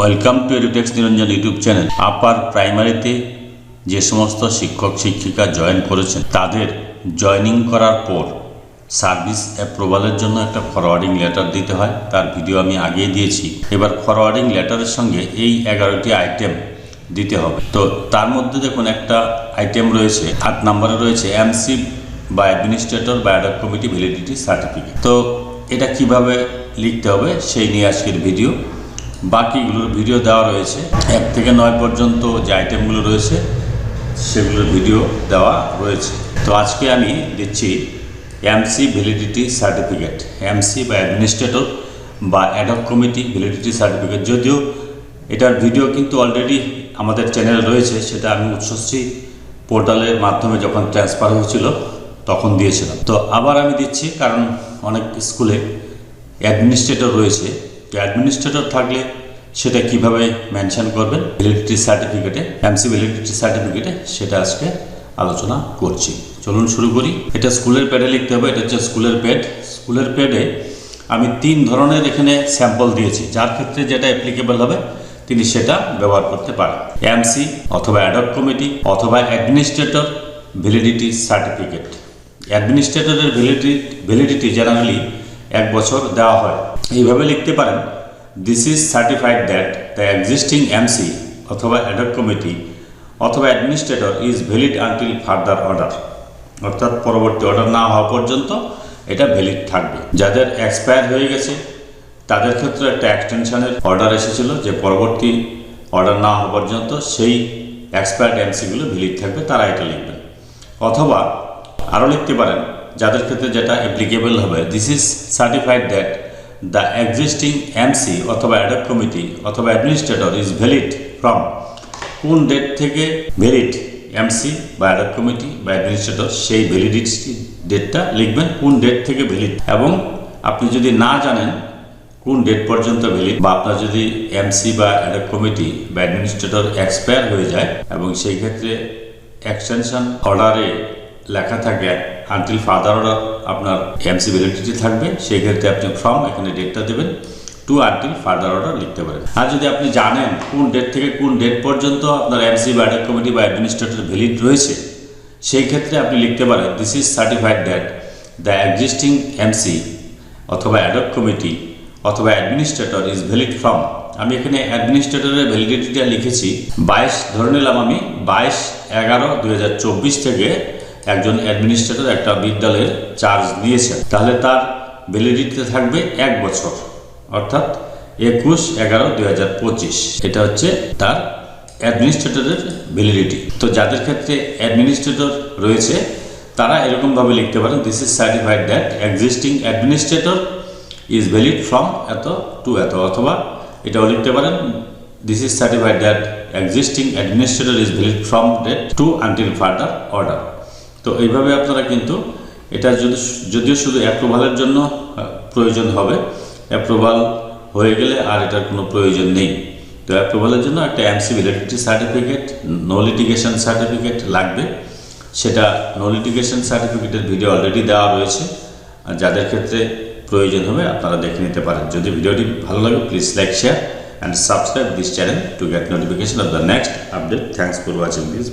Welcome to Edutex Niranjan YouTube channel. Upper প্রাইমারিতে যে সমস্ত শিক্ষক, শিক্ষিকা জয়েন করেছেন, তাদের জয়েনিং করার পর সার্ভিস অ্যাপ্রুভালের জন্য একটা ফরওয়ার্ডিং লেটার দিতে হয়। তার ভিডিও আমি আগেই দিয়েছি। এবার ফরওয়ার্ডিং লেটারের সঙ্গে এই এগারোটি আইটেম দিতে হবে। তো তার মধ্যে দেখুন, একটা আইটেম রয়েছে, আট নম্বরে রয়েছে এমসি বা অ্যাডমিনিস্ট্রেটর বা অ্যাডক কমিটি ভ্যালিডিটি সার্টিফিকেট তো এটা কীভাবে লিখতে হবে, সেই নিয়ে আজকের ভিডিও বাকিগুলোর ভিডিও দেওয়া রয়েছে। এক থেকে নয় পর্যন্ত যে আইটেমগুলো রয়েছে, সেগুলোর ভিডিও দেওয়া রয়েছে। তো আজকে আমি দিচ্ছি এমসি ভ্যালিডিটি সার্টিফিকেট এমসি বা অ্যাডমিনিস্ট্রেটর বা ad hoc committee validity certificate যদিও এটার ভিডিও কিন্তু অলরেডি আমাদের চ্যানেলে রয়েছে, সেটা আমি উচ্চশ্রী পোর্টালের মাধ্যমে যখন ট্রান্সফার হয়েছিল, তখন দিয়েছিলাম। তো আবার আমি দিচ্ছি, কারণ অনেক স্কুলে অ্যাডমিনিস্ট্রেটর রয়েছে। অ্যাডমিনিস্ট্রেটর থাকলে সেটা কীভাবে মেনশন করবেন? ভ্যালিডিটি সার্টিফিকেটে এমসি ভ্যালিডিটি সার্টিফিকেটে সেটা আজকে আলোচনা করছি। চলুন শুরু করি। এটা স্কুলের প্যাডে লিখতে হবে। এটা হচ্ছে স্কুলের প্যাড স্কুলের প্যাডে আমি তিন ধরনের এখানে স্যাম্পল দিয়েছি। যার ক্ষেত্রে যেটা অ্যাপ্লিকেবল হবে, তিনি সেটা ব্যবহার করতে পারেন। এমসি অথবা অ্যাডক কমিটি অথবা অ্যাডমিনিস্ট্রেটর ভ্যালিডিটি সার্টিফিকেট অ্যাডমিনিস্ট্রেটরের ভ্যালিডিটি ভ্যালিডিটি জেনারেলি এক বছর দেওয়া হয়। এইভাবে লিখতে পারেন this is certified that the existing MC অথবা অ্যাডক কমিটি অথবা administrator is valid until further order অর্থাৎ পরবর্তী অর্ডার না হওয়া পর্যন্ত এটা ভ্যালিড থাকবে। যাদের এক্সপায়ার হয়ে গেছে, তাদের ক্ষেত্রে একটা এক্সটেনশনের অর্ডার এসেছিল যে পরবর্তী অর্ডার না হওয়া পর্যন্ত সেই এক্সপায়ার্ড এমসিগুলো ভ্যালিড থাকবে, তারা এটা লিখবেন। অথবা আরও লিখতে পারেন, যাদের ক্ষেত্রে যেটা অ্যাপ্লিকেবল হবে this is certified that the existing MC অথবা অ্যাডক কমিটি অথবা অ্যাডমিনিস্ট্রেটর ইজ ভ্যালিড ফ্রম কোন ডেট থেকে ভ্যালিড এমসি বা অ্যাডক কমিটি বা অ্যাডমিনিস্ট্রেটর সেই ভ্যালিডিটি ডেটটা লিখবেন, কোন ডেট থেকে ভ্যালিড এবং আপনি যদি না জানেন কোন ডেট পর্যন্ত ভ্যালিড বা আপনার যদি এমসি বা অ্যাডক কমিটি বা অ্যাডমিনিস্ট্রেটর এক্সপায়ার হয়ে যায় এবং সেই ক্ষেত্রে এক্সটেনশন অর্ডারে লেখা থাকে আনটিল ফাদার অর্ডার আপনার এমসি ভ্যালিডিটি থাকবে, সেই ক্ষেত্রে আপনি ফর্ম এখানে ডেটটা দেবেন টু আনটিল ফার্দার অর্ডার লিখতে পারেন। আর যদি আপনি জানেন কোন ডেট থেকে কোন ডেট পর্যন্ত আপনার এমসি বা অ্যাডক কমিটি বা অ্যাডমিনিস্ট্রেটর ভ্যালিড রয়েছে, সেই ক্ষেত্রে আপনি লিখতে পারেন this is certified that the existing MC অথবা অ্যাডক কমিটি অথবা অ্যাডমিনিস্ট্রেটর ইজ ভ্যালিড ফ্রম আমি এখানে অ্যাডমিনিস্ট্রেটরের ভ্যালিডিটিটা লিখেছি, বাইশ ধরে নিলাম আমি, বাইশ এগারো দুই থেকে একজন অ্যাডমিনিস্ট্রেটর একটা বিদ্যালয়ের চার্জ দিয়েছেন। তাহলে তার ভ্যালিডিটিতে থাকবে এক বছর, অর্থাৎ একুশ এগারো দুই হাজার পঁচিশ। এটা হচ্ছে তার অ্যাডমিনিস্ট্রেটরের ভ্যালিডিটি তো যাদের ক্ষেত্রে অ্যাডমিনিস্ট্রেটর রয়েছে, তারা এরকমভাবে লিখতে পারেন this is certified that existing administrator is valid from এত টু এত, অথবা এটাও লিখতে পারেন this is certified that existing administrator is valid from date to until further order তো এইভাবে আপনারা কিন্তু এটা যদি যদিও শুধু অ্যাপ্রুভালের জন্য প্রয়োজন হবে অ্যাপ্রুভাল হয়ে গেলে আর এটার কোনো প্রয়োজন নেই। তো অ্যাপ্রুভালের জন্য একটা MC validity certificate no litigation certificate লাগবে। সেটা নো লিটিগেশন সার্টিফিকেটের ভিডিও অলরেডি দেওয়া রয়েছে। যাদের ক্ষেত্রে প্রয়োজন হবে, আপনারা দেখে নিতে পারেন। যদি ভিডিওটি ভালো লাগে please like share and subscribe this channel to get notification of the next update thanks for watching this